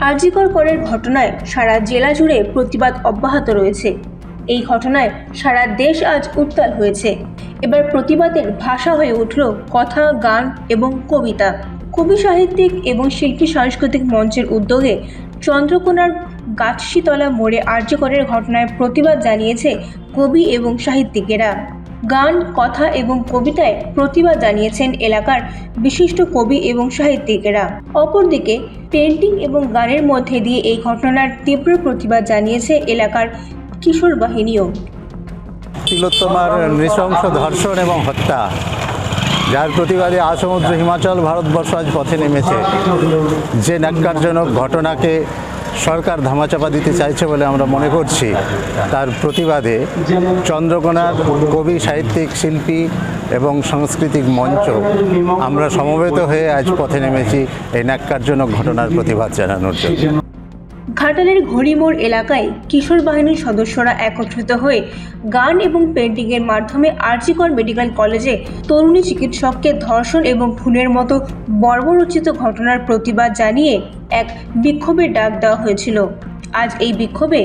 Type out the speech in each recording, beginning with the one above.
আরজিকর করের ঘটনায় সারা জেলা জুড়ে প্রতিবাদ অব্যাহত রয়েছে। এই ঘটনায় সারা দেশ আজ উত্তাল হয়েছে। এবার প্রতিবাদের ভাষা হয়ে উঠল কথা, গান এবং কবিতা। কবি সাহিত্যিক এবং শিল্পী সাংস্কৃতিক মঞ্চের উদ্যোগে চন্দ্রকোনার গাছশিতলা মোড়ে আর্যকরের ঘটনায় প্রতিবাদ জানিয়েছে কবি এবং সাহিত্যিকেরা। গান, কথা এবং কবিতায় প্রতিবাদ জানিয়েছেন এলাকার বিশিষ্ট কবি এবং সাহিত্যিকেরা। অপরদিকে পেন্টিং এবং গানের মধ্যে দিয়ে এই ঘটনার তীব্র প্রতিবাদ জানিয়েছে এলাকার কিশোর বাহিনীও। তিলোত্তমার নৃশংস ধর্ষণ এবং হত্যা, যার প্রতিবাদে আসমুদ্র হিমাচল ভারতবর্ষ আজ পথে নেমেছে। যে ন্যাক্কারজনক ঘটনাকে সরকার ধামাচাপা দিতে চাইছে বলে আমরা মনে করছি। তার প্রতিবাদে চন্দ্রকোনার কবি, সাহিত্যিক, শিল্পী এবং সাংস্কৃতিক মঞ্চ আমরা সমবেত হয়ে আজ পথে নেমেছি এই ন্যাক্কারজনক ঘটনার প্রতিবাদ জানানোর জন্য। ঘাটালের ঘড়িমোড় এলাকায় কিশোর বাহিনীর সদস্যরা একত্রিত হয়ে গান এবং পেন্টিংয়ের মাধ্যমে আরজিকর মেডিকেল কলেজে তরুণী চিকিৎসককে ধর্ষণ এবং খুনের মতো বর্বরচিত ঘটনার প্রতিবাদ জানিয়ে এক বিক্ষোভের ডাক দেওয়া হয়েছিল। আজ এই বিক্ষোভে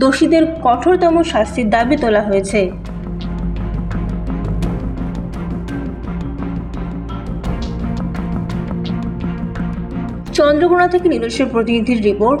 দোষীদের কঠোরতম শাস্তির দাবি তোলা হয়েছে। চন্দ্রকোনা থেকে নিজস্ব প্রতিনিধির রিপোর্ট